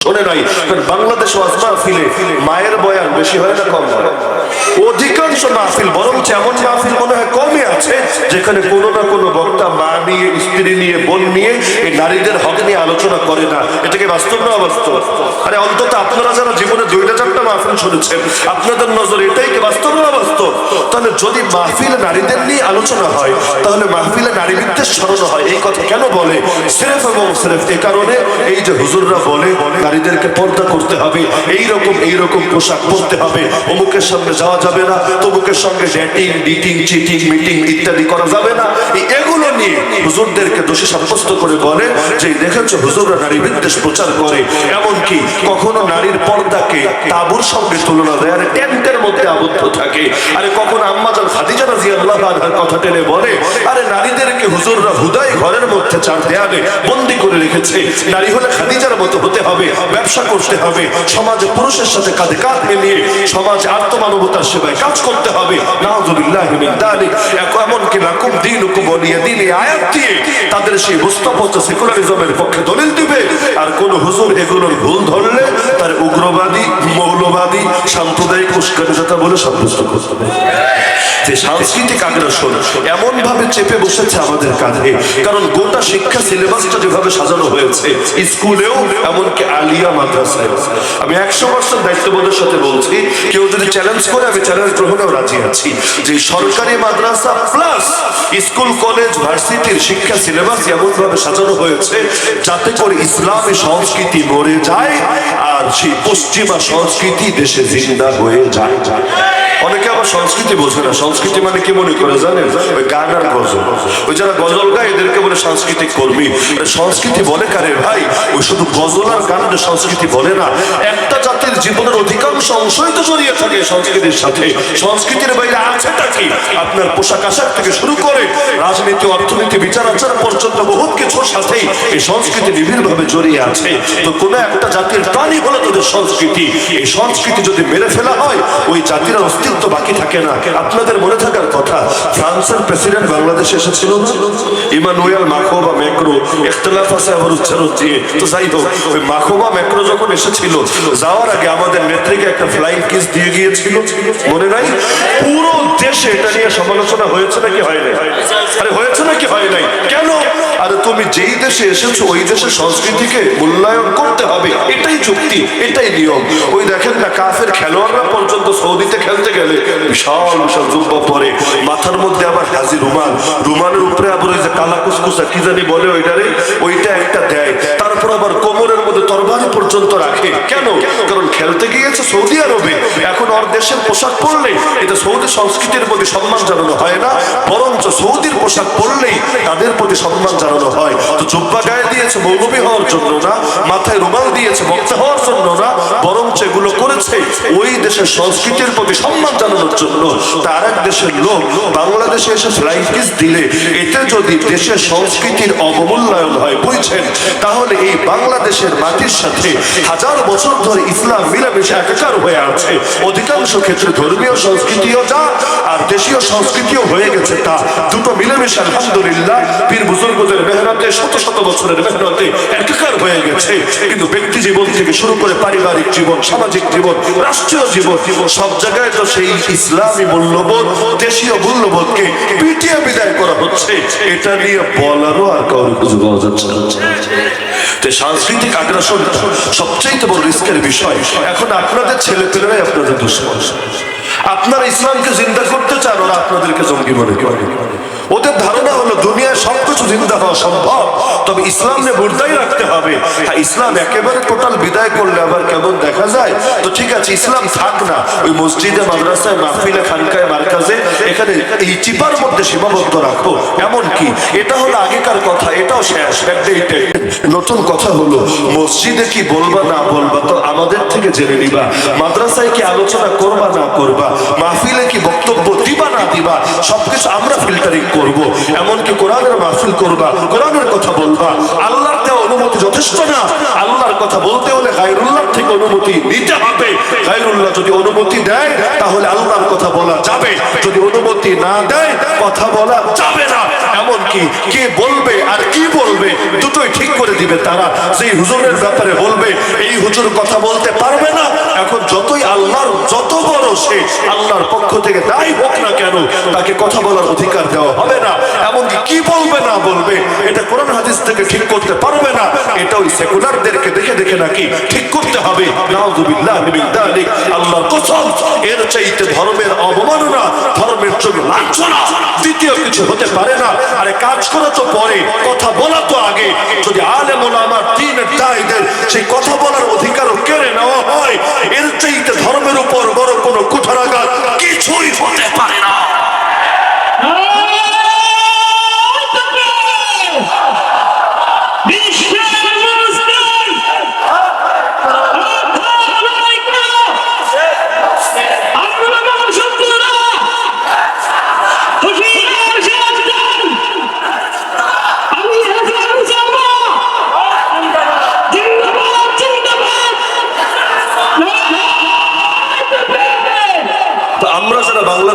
শোনে নাই বাংলাদেশ মায়ের বয়ান বেশি হয় না কম হয়? অধিকাংশ মাহফিল বরং এমন মাহফিল মনে হয় কমই আছে, যেখানে কোনো না কোনো বক্তা মা নিয়ে, স্ত্রী নিয়ে, বোন নিয়ে এই নারীদের হক নিয়ে আলোচনা করে না। এটাকে বাস্তব না অবাস্তব? আরে অন্তত আপনারা যারা জীবনে দুইটা চারটা মাহফিল শুনেছেন, আপনাদের নজর এটাই কি বাস্তব না অবাস্তব? তাহলে যদি মাহফিলে নারীদের নিয়ে আলোচনা হয়, তাহলে মাহফিলে নারী বিদ্বেষ ছড়ানো হয়। এই কথা কেন বলে? সিরেফ এবং সিরেফ এ কারণে এই যে হুজুররা বলে, নারীদেরকে পর্দা করতে হবে এই রকম এই রকম পোশাক পরতে হবে, অমুকের সামনে যাওয়া যাবে না। তবুকের সঙ্গে ডেটিং ডিটিং চিটিং মিটিং ইত্যাদি করা যাবে না। নিয়ে হুজুরদেরকে দোষী সাব্যস্ত করে বলে যে দেখেছ হুজুররা নারী বিদ্বেষ প্রচার করে, এমনকি কখনো নারীর পর্দাকে তাবুর সঙ্গে তুলনা দেয়, আর টেন্টের মধ্যে আবদ্ধ থাকে। আরে কখনো আম্মাজান খাদিজা রাদিয়াল্লাহু আনহার কথা টেনে বলে, আরে নারীদেরকে হুজুররা হুদাই ঘরের মধ্যে চার দেয়ালে বন্দি করে রেখেছে। নারী হলে খাদিজার মতো হতে হবে, ব্যবসা করতে হবে, সমাজে পুরুষের সাথে কাঁধে কাঁধ মিলিয়ে সমাজে আত্মমানবতার সেবায় কাজ করতে হবে। নাউজুবিল্লাহি যালিক এমনকি লাকুম দীনুকুম ওয়ালিয়া দীন এই তাদের সেই সেকুলারিজমের পক্ষে দলিল দিবে। আর কোন হুজুর এগুলোর ভুল ধরলে তার উগ্রবাদী, মৌলবাদী, সাম্প্রদায়িক বলে সাব্যস্ত করতে সাংস্কৃতিক আগ্রাসন এমন ভাবে কারণ গোটা শিক্ষা সিলেবাসটা যেভাবে সাজানো হয়েছে, স্কুলেও এমনকি আলিয়া মাদ্রাসায় আমি একশো পার্সেন্ট দায়িত্ববোধের সাথে বলছি, কেউ যদি চ্যালেঞ্জ করে, আমি চ্যালেঞ্জ গ্রহণেও রাজি আছি। যে সরকারি মাদ্রাসা প্লাস স্কুল, কলেজ ভার্সিটির শিক্ষা সিলেবাস এমন ভাবে সাজানো হয়েছে যাতে করে ইসলামী সংস্কৃতি মরে যায় আর সেই পশ্চিমা সংস্কৃতি দেশে জিন্দা হয়ে যায়। অনেকে আবার সংস্কৃতি বোঝে না। সংস্কৃতি মানে কি মনে করে জানেন? ওই গান আর গজল। ওই যারা গজল গায়, এদেরকে বলে সাংস্কৃতিক কর্মী। সংস্কৃতি বলে কারে ভাই? ওই শুধু গজল আর গান সংস্কৃতি বলে না। একটা জাতির জীবনের অধিকাংশ অংশই তো জড়িয়ে থাকে সংস্কৃতির সাথে। সংস্কৃতির বাইরে আছেটা কি? আপনার পোশাক আশাক থেকে শুরু করে রাজনীতি অর্থনীতি, বিচার আচার পর্যন্ত বহুত কিছুর সাথেই এই সংস্কৃতি নিবিড়ভাবে জড়িয়ে আছে। তো কোনো একটা জাতির প্রাণী হলো তাদের সংস্কৃতি। এই সংস্কৃতি যদি মেরে ফেলা হয়, ওই জাতির অস্তিত্ব বাকি থাকে না। আপনাদের মনে থাকার কথা, ফ্রান্সের প্রেসিডেন্ট বাংলাদেশে এসেছিল। না? ইমানুয়েল মাখোবা ম্যাক্রো, ইখতলাফ আছে আবার উচ্চারণ দিয়ে। তো যাই হোক, ওই মাখোবা, ম্যাক্রো যখন এসেছিল, যাওয়ার আগে আমাদের নেত্রীকে একটা ফ্লাইং কিস দিয়ে গিয়েছিল। মনে নাই? পুরো দেশে এটা নিয়ে সমালোচনা হয়েছে নাকি হয় নাই? আরে হয়েছে নাকি? হয় নাই? কেন? আরে তুমি যেই দেশে এসেছ, ওই দেশের সংস্কৃতিকে মূল্যায়ন করতে হবে। এটাই চুক্তি এটাই নিয়ম। ওই দেখেন না, কাফের খেলোয়াড়রা পর্যন্ত সৌদিতে খেলতে গেলে বিশাল বিশাল জুব্বা পরে। মাথার মধ্যে আবার হাজি রুমাল রুমালের উপরে আবার ওই যে কালা কুসকুসা, কি জানি বলে ওইটারে ওইটা একটা দেয়। তারপর আবার কোমরের মধ্যে তরবারি পর্যন্ত রাখে। কেন? কারণ খেলতে গিয়েছে সৌদি আরবে। দেশের পোশাক পরলে এটা সৌদি সংস্কৃতির প্রতি সম্মান জানানো হয় না, বরঞ্চ সৌদির পোশাক পরলেই তাদের প্রতি সম্মান জানানো হয়। তো জুব্বা গায়ে দিয়েছে মৌলবী হওয়ার জন্য না, মাথায় রুমাল দিয়েছে বক্তা হওয়ার জন্য না, বরঞ্চ এগুলো করেছে ওই দেশের সংস্কৃতির প্রতি সম্মান জানানোর জন্য। তার এক দেশের লোক বাংলাদেশে এসে ফ্লাইং কিস দিলে, এতে যদি দেশের সংস্কৃতির অবমূল্যায়ন হয় বুঝছেন, তাহলে এই বাংলাদেশের মাটির সাথে হাজার বছর ধরে ইসলাম মিলেমিশে একাকার হয়ে আছে। অধিকাংশ ক্ষেত্রে ধর্মীয় সংস্কৃতিও যা, আর দেশীয় সংস্কৃতিও হয়ে গেছে তা। দুটো মিলেমিশে আলহামদুলিল্লাহ, পীর বুজুর্গদের মেহনতে, শত শত বছরের মেহনতে একাকার হয়ে গেছে। কিন্তু ব্যক্তি জীবন থেকে শুরু করে পারিবারিক জীবন, সামাজিক জীবন, রাষ্ট্রীয় জীবন, সব জায়গায় তো সেই ইসলামী মূল্যবোধ, দেশীয় মূল্যবোধকে পিটিয়ে বিদায় করা হচ্ছে। এটা নিয়ে বলারও আর কারও কিছু পাওয়া যাচ্ছে সাংস্কৃতিক আগ্রাসন সবচেয়ে বড় রিস্কের বিষয়। এখন আপনাদের ছেলে পেলেরাই আপনাদের দুশ্মন আপনারা ইসলামকে জিন্দা করতে চান ওরা আপনাদেরকে জঙ্গি মনে করে। ওদের ধারণা হলো দুনিয়ায় সবকিছু জিন্দা হওয়া সম্ভব। তবে ইসলাম বুর্দাই রাখতে হবে। হ্যাঁ ইসলাম একেবারে টোটাল বিদায় করলে আবার কেমন দেখা যায়? তো ঠিক আছে, ইসলাম থাক না। ওই মসজিদে, মাদ্রাসায়, মাহফিলে, খানকায়, মার্কাজে, এখানে এই চিপার মধ্যে সীমাবদ্ধ রাখো। এমন কি? এটা হলো আগেকার কথা, এটাও শেষ নতুন কথা হলো, মসজিদে কি বলবা না বলবা তো আমাদের থেকে জেনে নিবা। মাদ্রাসায় কি আলোচনা করবা না করবা? মাহফিলে কি বক্তব্য দিবা, সবকিছু আমরা ফিল্টারিং করব। এমনকি কোরআনের মাহফিল করবা, কোরআনের কথা বলবা। আল্লাহর দেওয়া অনুমতি যথেষ্ট না। আল্লাহর কথা বলতে হলে গায়রুল্লাহ থেকে অনুমতি নিতে হবে। গায়রুল্লাহ যদি অনুমতি দেয়, তাহলে আল্লাহর কথা বলা যাবে। যদি অনুমতি না দেয়, কথা বলা যাবে না। এমনকি কে বলবে আর কি বলবে, দুটোই ঠিক করে দিবে তারা। সেই হুজুরের ব্যাপারে বলবে, এই হুজুর কথা বলতে পারবে না। এখন যতই আল্লাহর, যত বড় সে, আল্লাহর পক্ষ থেকে দায়ী হোক না কেন তাকে কথা বলার অধিকার দেওয়া হবে না। এমনকি কি বলবে, না বলবে, এটা কোরআন হাদিস থেকে ঠিক করতে পারবে না। এটা ওই সেকুলারদেরকে দেখে দেখে নাকি ঠিক করতে হবে। আল্লাহর কসম, এর চাইতে ধর্মের অবমাননা, ধর্মের দ্বিতীয় কিছু হতে পারে না। আরে কাজ করা তো পরে, কথা বলা তো আগে। যদি আলেম দিনের দায়ীদের সেই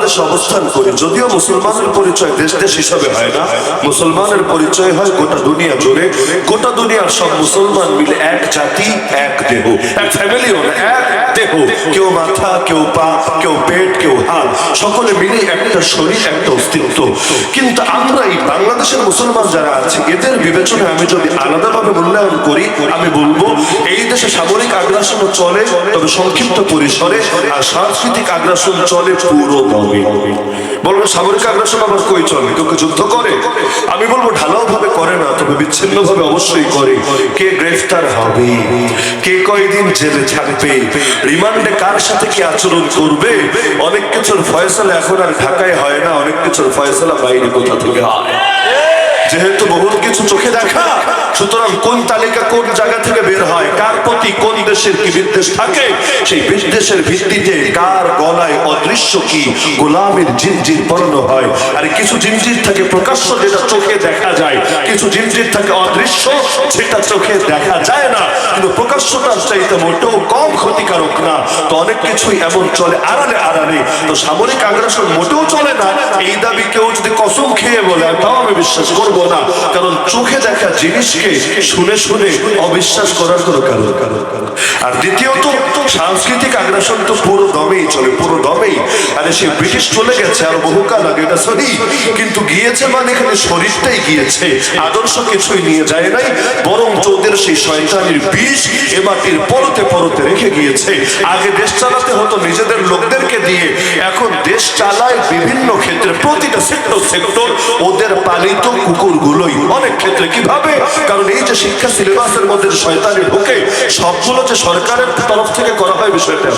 বাংলাদেশে অবস্থান করি, যদিও মুসলমানের পরিচয় দেশ দেশ হিসাবে হয় না, মুসলমানের পরিচয় হয় গোটা দুনিয়া জুড়ে, গোটা দুনিয়ার সব মুসলমান মিলে এক জাতি, এক দেহ। এক ফ্যামিলিও না, এক দেহ। কেউ মাথা, কেউ পা, কেউ পেট, কেউ হাত সকলে মিলে একটা শরীর, একটা অস্তিত্ব। কিন্তু আমরা এই বাংলাদেশের মুসলমান যারা আছে, এদের বিবেচনায় আমি যদি আলাদাভাবে মূল্যায়ন করি, আমি বলব, এই দেশে সামরিক আগ্রাসন চলে, তবে সংক্ষিপ্ত পরিসরে আর সাংস্কৃতিক আগ্রাসন চলে পুরো দমে বলব সামরিক আগ্রাসন আবার কই? চলে কেউ যুদ্ধ করে। আমি বলব, ঢালাও ভাবে করে না, তবে বিচ্ছিন্ন ভাবে অবশ্যই করে। কে গ্রেফতার হবে? কে কয়দিন জেলে থাকবে? রিমান্ডে কার সাথে কি আচরণ করবে? অনেক কিছুর ফয়সালা এখন আর ঢাকায় হয় না, অনেক কিছুর ফয়সালা বাইরে কোথা থেকে যেহেতু বহুত কিছু চোখে দেখা, সুতরাং কোন তালিকা কোন জায়গা থেকে বের হয়, কার প্রতি কোন দেশের কি বিদ্বেষ থাকে? সেই বিদ্বেষের ভিত্তিতে কার গলায় অদৃশ্য কি গোলামের জিনজির পরানো হয়? আর কিছু জিনজির থাকে প্রকাশ্য যেটা চোখে দেখা যায়, কিছু জিনজির থাকে অদৃশ্য যেটা চোখে দেখা যায় না। কিন্তু প্রকাশ্যটার চাইতে মোটেও কম ক্ষতিকারক না। তো অনেক কিছুই এমন চলে আড়ালে আড়ালে। তো সামরিক আগ্রাসন মোটেও চলে না। এই দাবি কেউ যদি কসম খেয়ে বলে তাও আমি বিশ্বাস করব না। কারণ চোখে দেখা জিনিসকে শুনে শুনে অবিশ্বাস করার কোনো কারণ কারণ আর দ্বিতীয়ত, সাংস্কৃতিক আগ্রাসন তো পুরো দমেই চলে, পুরো দমেই। আরে সে ব্রিটিশ চলে গেছে আর বহুকাল আগে, এটা সহি কিন্তু গিয়েছে মানে এখানে শরীরটাই গিয়েছে, আদর্শ কিছুই নিয়ে যায় নাই বরং চোদের সেই শয়তানির বিষ এ মাটির পরতে পরতে রেখে গিয়েছে। আগে দেশ চালাতে হতো নিজেদের লোকদেরকে দিয়ে, এখন দেশ চালায় বিভিন্ন ক্ষেত্রে, প্রতিটা সেক্টর সেক্টর, ওদের পালিত কুকুরগুলোই। অনেক ক্ষেত্রে কীভাবে? কারণ এই যে শিক্ষা সিলেবাসের মধ্যে শয়তানি ঢোকে সবগুলো যে সরকারের তরফ থেকে করা হয় বিষয়টা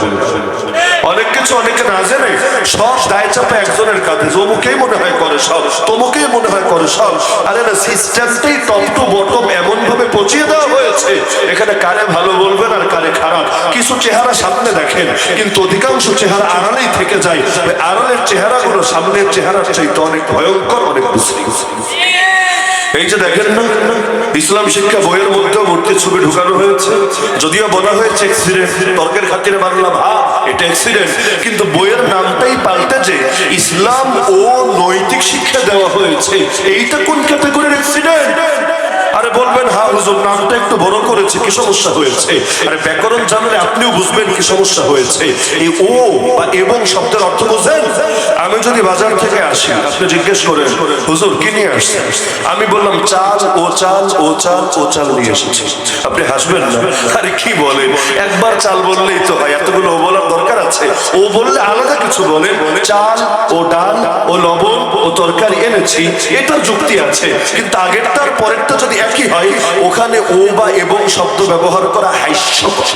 অনেক কিছু অনেকে না জেনে সব দায় চাপে একজনের কাঁধে। অমুকেই মনে হয় করে সব, তমুকেই মনে হয় করে সব। আরে না সিস্টেমটাই টপ টু বটম এমন ভাবে পচিয়ে দেওয়া হয়েছে। এখানে কারে ভালো বলবেন আর কারে খারাপ। কিছু চেহারা সামনে দেখেন, কিন্তু অধিকাংশ চেহারা আড়ালেই থেকে যায়। আড়ালের চেহারাগুলো সামনের চেহারার চাইতে অনেক ভয়ঙ্কর, অনেক বিশ্রী এই যে দেখেন না, ইসলাম শিক্ষা বইয়ের মধ্যে মূর্তির ছবি ঢুকানো হয়েছে। যদিও বলা হয়েছে অ্যাক্সিডেন্ট তর্কের খাতিরে বাংলা ভা, এটা অ্যাক্সিডেন্ট কিন্তু বইয়ের নামটাই পাল্টে যে ইসলাম ও নৈতিক শিক্ষা দেওয়া হয়েছে। এইটা কোন ক্যাটাগরির অ্যাক্সিডেন্ট আরে বলবেন হা হুজুর, নামটা একটু বড় করেছে, কি সমস্যা হয়েছে? আরে ব্যাকরণ জানলে আপনিও বুঝবেন কি সমস্যা হয়েছে। এই ও বা এবং শব্দের অর্থ বুঝেন? আমি যদি বাজার থেকে আসি, আপনি জিজ্ঞেস করেন, হুজুর, কি নিয়ে আসছেন? আমি বললাম, চাল, ও চাল ও চাল ও চাল নিয়ে এসেছি। আপনি হাসবেন না? আরে কি বলেন? একবার চাল বললেই তো হয়, এতগুলো বলার দরকার আছে। ও বললে আলাদা কিছু বলেন চাল ও ডাল ও লবণ ও তরকারি এনেছি এটা যুক্তি আছে। কিন্তু আগেরটার পরেরটা যদি একই হয়, ওখানে ও বা এবং শব্দ ব্যবহার করা হাস্যকর।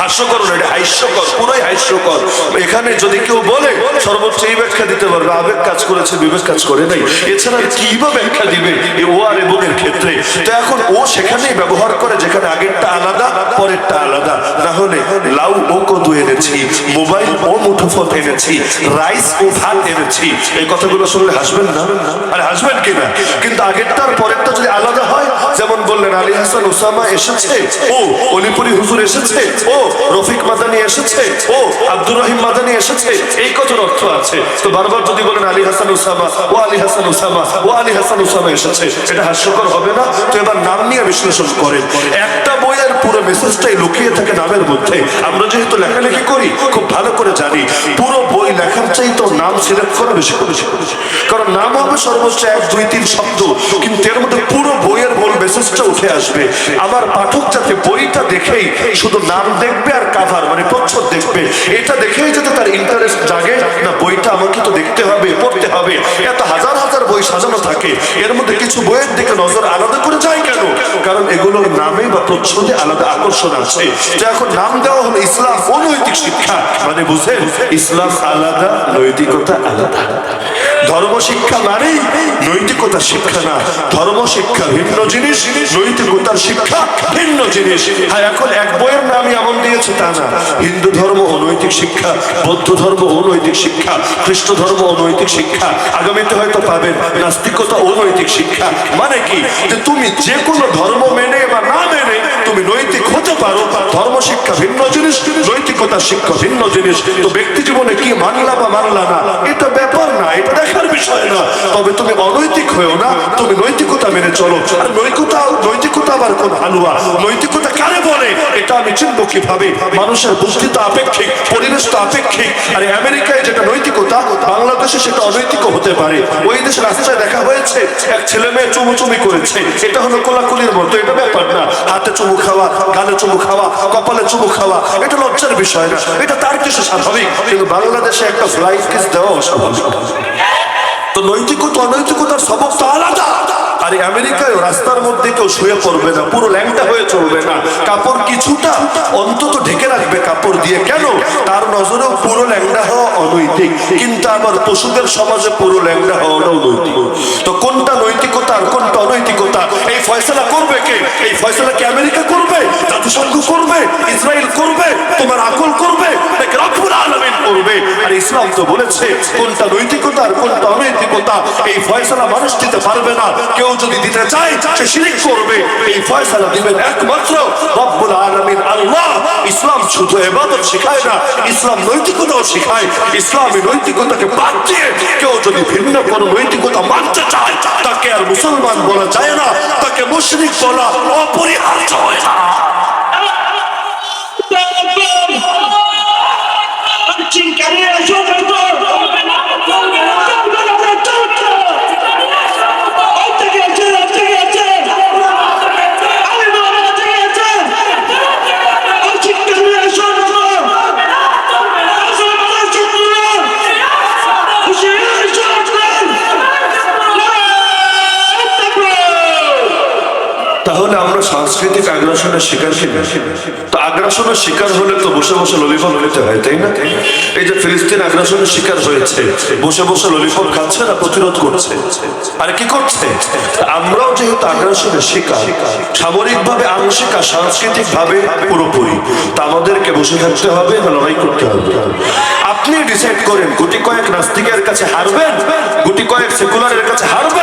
হাস্যকর না এটা হাস্যকর, পুরোই হাস্যকর। এখানে যদি কেউ বলে, সর্বোচ্চ এই ব্যাখ্যা দিতে পারবে, আবেগ কাজ করেছে, বিবেক কাজ করে নাই। এছাড়া কি বা ব্যাখ্যা দিবে? ও আর এবং ক্ষেত্রে তো এখন ও সেখানেই ব্যবহার করে, যেখানে আগেরটা আলাদা, পরেরটা আলাদা। না হলে লাউ ও কদু এনেছি, মোবাইল ও মুঠোফোন এনেছি, রাইস ও ভাত এনেছি। এই কথাগুলো শুনলে হাসবেন না? আর হাসবেন কিনা? কিন্তু আগেরটার পরেরটা যদি আলাদা যেমন বললেন আলী হাসান ওসামা এসেছে, ও অলিপুরি হুজুর এসেছে, ও রফিক মাদানি এসেছে, ও আব্দুর রহিম মাদানি এসেছে, এই কথার অর্থ আছে। তো বারবার যদি বলেন আলী হাসান ওসামা ও আলী হাসান ওসামা ও আলী হাসান ওসামা এসেছে, এটা হাস্যকর হবে না। তো এবার নাম নিয়ে বিশ্লেষণ করেন। একটা বইয়ের পুরো মেসেজটাই লুকিয়ে থাকে নামের মধ্যে। আমরা যেহেতু লেখালেখি করি, খুব ভালো করে জানি। পুরো বই লেখার চাই তো নাম সিলেক্ট করা বেশি করেছি কারণ নাম হবে সর্বোচ্চ এক, দুই, তিন শব্দ। কিন্তু এর মধ্যে পুরো বইয়ের মূল মেসেজটা উঠে আসবে। আমার পাঠক যাতে বইটা দেখেই শুধু নাম দেখবে আর কাভার মানে প্রচ্ছদ দেখবে, এটা দেখেই যাতে তার ইন্টারেস্ট জাগে, না বইটা আমাকে তো দেখতে হবে, পড়তে হবে। এত হাজার হাজার বই সাজানো থাকে। এর মধ্যে কিছু বইয়ের দিকে নজর আলাদা করে যায় কেন? কারণ এগুলোর নামে বা প্রচ্ছদে আলাদা আকর্ষণ আছে। এখন নাম দেওয়া হলো ইসলাম, অনৈতিক শিক্ষা। মানে ইসলাম আলাদা, নৈতিকতা আলাদা। ধর্ম শিক্ষা মানেই নৈতিকতার শিক্ষা না। ধর্ম শিক্ষা ভিন্ন জিনিস, নৈতিকতার শিক্ষা ভিন্ন জিনিস। হ্যাঁ এখন এক বইয়ের এমন দিয়েছে তা না। হিন্দু ধর্ম অনৈতিক শিক্ষা, বৌদ্ধ ধর্ম অনৈতিক শিক্ষা, খ্রিস্ট ধর্ম অনৈতিক শিক্ষা। আগামীতে হয়তো পাবেন নাস্তিকতা অনৈতিক শিক্ষা। মানে কি? যে তুমি যে কোনো ধর্ম মেনে বা না মেনে হতে পারো, ধর্ম শিক্ষা ভিন্ন জিনিস নৈতিকতার শিক্ষা ভিন্ন জিনিস। তো ব্যক্তি জীবনে কি মানলা বা মানলা না? এটা ব্যাপার না, এটা দেখার বিষয় না। তবে তুমি অনৈতিক হয়েও না, তুমি নৈতিকতা মেনে চলো। আর নৈতিকতা নৈতিকতা আবার কোন হালুয়া? নৈতিকতা কারে বলে? এটা আমি কীভাবে? মানুষের বুদ্ধি তো আপেক্ষিক, পরিবেশ তো আপেক্ষিক। আর আমেরিকায় যেটা নৈতিকতা, বাংলাদেশে সেটা অনৈতিক হতে পারে। ওই দেশে রাস্তায় দেখা হয়েছে, এক ছেলে মেয়ে চুমুচুমি করেছে। এটা হলো কোলাকুলির মতো, এটা ব্যাপার না। হাতে চুমু খাওয়া, গালে চুমু খাওয়া, কপালে চুমু খাওয়া, এটা লজ্জার বিষয় না। এটা তার কিছু স্বাভাবিক। কিন্তু বাংলাদেশে একটা ফ্লাইট কিস দেওয়া অস্বাভাবিক তো নৈতিকতা, অনৈতিকতার সবক তো আলাদা। আর আমেরিকায় রাস্তার মধ্যে কেউ শুয়ে পড়বে না, পুরো ল্যাংটা হয়ে চলবে না। কাপড় কিছুটা অন্তত ঢেকে রাখবে কাপড় দিয়ে। কেন? তার নজরেও পুরো ল্যাংটা হওয়া অনৈতিক। কিন্তু আবার পশুদের সমাজে পুরো ল্যাংটা হওয়াটাও নৈতিক। তো কোনটা নৈতিকতা ফয়সলা করবে কে? এই ফয়সলা কি আমেরিকা করবে? জাতিসংঘ করবে? ইসরায়েল করবে? তোমার আকল করবে? নাকি করবে? আর ইসলাম তো বলেছে, কোনটা নৈতিকতা আর কোনটা অনৈতিকতা, এই ফয়সলা মানুষ দিতে পারবে না। কেউ যদি দিতে চায়, সে শিরিক করবে। এই ফয়সলা দিবেন একমাত্র আল্লাহ ইসলাম শুধু ইবাদত শেখায় না, ইসলাম নৈতিকতাও শেখায়। ইসলামী নৈতিকতাকে বাদ দিয়ে কেউ যদি ভিন্ন কোনো নৈতিকতা মানতে চায়, তাকে আর মুসলমান বলা যায় মুশরিক বলা অপরিহার্য হয়ে যায় তাহলে আমরা সাংস্কৃতিক আগ্রাসনের শিকার তো আগ্রাসনের শিকার হলে তো বসে বসে ললিপপ নিতে হয়, তাই না? এই যে ফিলিস্তিন আগ্রাসনের শিকার হয়েছে, বসে বসে ললিপপ খাচ্ছে না, প্রতিরোধ করছে। আর কি করছে? আমরাও যেহেতু আগ্রাসনের শিকার, সামরিকভাবে, আংশিক আর সাংস্কৃতিক ভাবে পুরোপুরি। তা আমাদেরকে বসে থাকতে হবে না লড়াই করতে হবে। আপনি ডিসাইড করেন, গুটি কয়েক নাস্তিকের কাছে হারবেন, গুটি কয়েক সেকুলারের কাছে হারবেন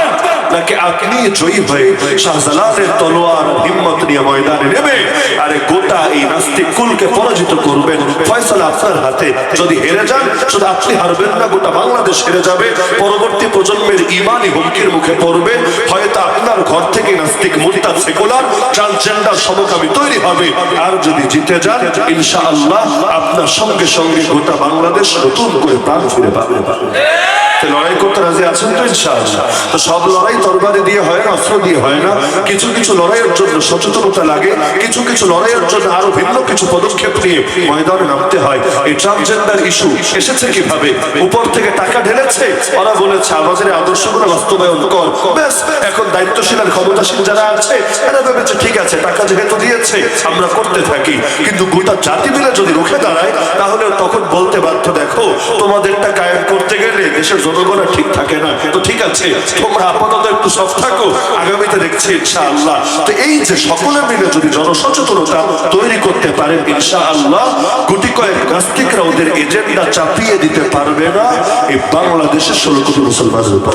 নাকি আপনি জয়ী হয়ে শাহজালালের তলোয়ার হিম্মত নিয়ে ময়দানে নেবে আরে গোটা এই নাস্তিক কুলকে পরাজিত করবেন। ফয়সালা আপনার হাতে। যদি হেরে যান, শুধু আপনি হারবেন না, গোটা বাংলাদেশ হেরে যাবে। পরবর্তী প্রজন্মের ইমানই হুমকির মুখে পড়বে। হয়তো আপনার ঘর থেকে নাস্তিক মুরতাদ সেকুলার ট্রান্সজেন্ডার সমকামী তৈরি হবে। আর যদি জিতে যান, ইনশাআল্লাহ আপনার সঙ্গে সঙ্গে গোটা বাংলাদেশ নতুন করে প্রাণ ফিরে পাবে। লড়াই করতে রাজি আছেন তো ইনশাআল্লাহ। তো সব লড়াই তরবারি দিয়ে হয় না, অস্ত্র দিয়ে হয় না। কিছু কিছু লড়াইয়ের জন্য সচেতনতা লাগে, কিছু কিছু লড়াইয়ের জন্য আরও ভিন্ন কিছু পদক্ষেপ নিয়ে ময়দানে নামতে হয়। এই ট্রান্সজেন্ডার ইস্যু এসেছে কীভাবে? উপর থেকে টাকা ঢেলেছে? ওরা বলেছে, আমাদের আদর্শগুলো বাস্তবায়ন কর। ব্যাস, এখন দায়িত্বশীল আর ক্ষমতাশীল যারা আছে, এরা ভেবেছে, ঠিক আছে, টাকা যেহেতু দিয়েছে, আমরা করতে থাকি। কিন্তু গোটা জাতি মিলে যদি রুখে দাঁড়ায়, তাহলে তখন বলতে বাধ্য, দেখো, তোমাদেরটা কায়েম করতে গেলে দেশের জনগণ ঠিক থাকে না। তো ঠিক আছে, তোমরা আপাতত একটু সব থাকো, আগামীতে দেখছি ইনশাআল্লাহ। তো এই যে সকলে মিলে যদি জনসচেতনতা তৈরি করতে পারেন ইনশাআল্লাহ, গুটি কয়েক নাস্তিকরা ওদের এজেন্ডা চাপিয়ে দিতে পারবে না। এই বাংলাদেশের ষোলো কোটি মুসলমানের উপর।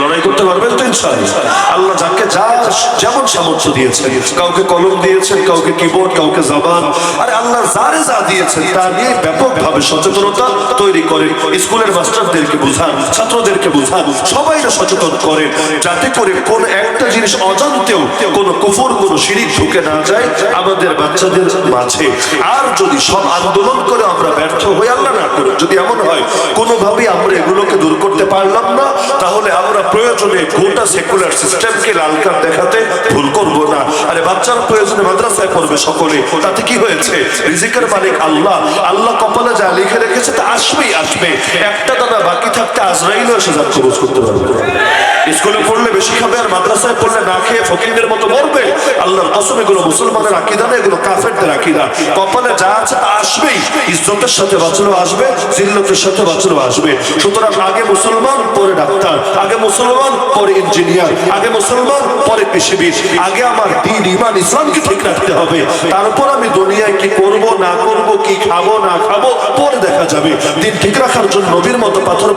লড়াই করতে পারবেন তো আল্লাহ যাকে যা, যেমন সামর্থ্য দিয়েছেন। কাউকে কলম দিয়েছেন, কাউকে কিবোর্ড কাউকে জবান। আরে আল্লাহ যারে যা দিয়েছেন, তা নিয়ে ব্যাপকভাবে সচেতনতা তৈরি করেন। স্কুলের মাস্টারদেরকে বোঝান, ছাত্রদেরকে বোঝান সবাই সচেতন করেন, যাতে করে কোন একটা জিনিস অজান্তেও কোনো কুফর, কোনো সিঁড়ি ঢুকে না যায় আমাদের বাচ্চাদের মাঝে। আর যদি সব আন্দোলন করে আমরা ব্যর্থ হই, আল্লাহ না করে যদি এমন হয়, কোনোভাবেই আমরা এগুলোকে দূর করতে পারলাম না, তাহলে আমরা প্রয়োজনে গোটা সেকুলার সিস্টেমকে লাল কার্ড দেখাতে ভুল করব না। আরে বাচ্চার প্রয়োজনে মাদ্রাসায় পড়বে সকলে। তাতে কি হয়েছে? রিজিকের মালিক আল্লাহ। আল্লাহ কপালে যা লিখে রেখেছে তা আসবেই আসবে। একটা দানা বাকি থাকতে আজরাইলও এসে যাচ্ছে করতে পারবে। স্কুলে পড়লে বেশি খাবে আর মাদ্রাসায় পড়লে না খেয়ে ফকিরদের মতো মরবে? আল্লাহর কসম এগুলো মুসলমানের আকিদা না, এগুলো কাফেরদের আকিদা। কপালে যা আছে তা আসবেই। ইজ্জতের সাথে বাঁচলেও আসবে, জিল্লতের সাথে বাঁচলেও আসবে। সুতরাং আগে মুসলমান, পরে ডাক্তার। আগে মুসলমান, পরে ইঞ্জিনিয়ার। আগে মুসলমান, পরে কৃষিবিদ। আগে আমার দিন ইমান ইসলামকে ঠিক রাখতে হবে। তারপর আমি দুনিয়ায় কি করব, না করব, কি খাব, না খাব, পরে দেখা যাবে। দিন ঠিক রাখার জন্য নবীর মতো পাথর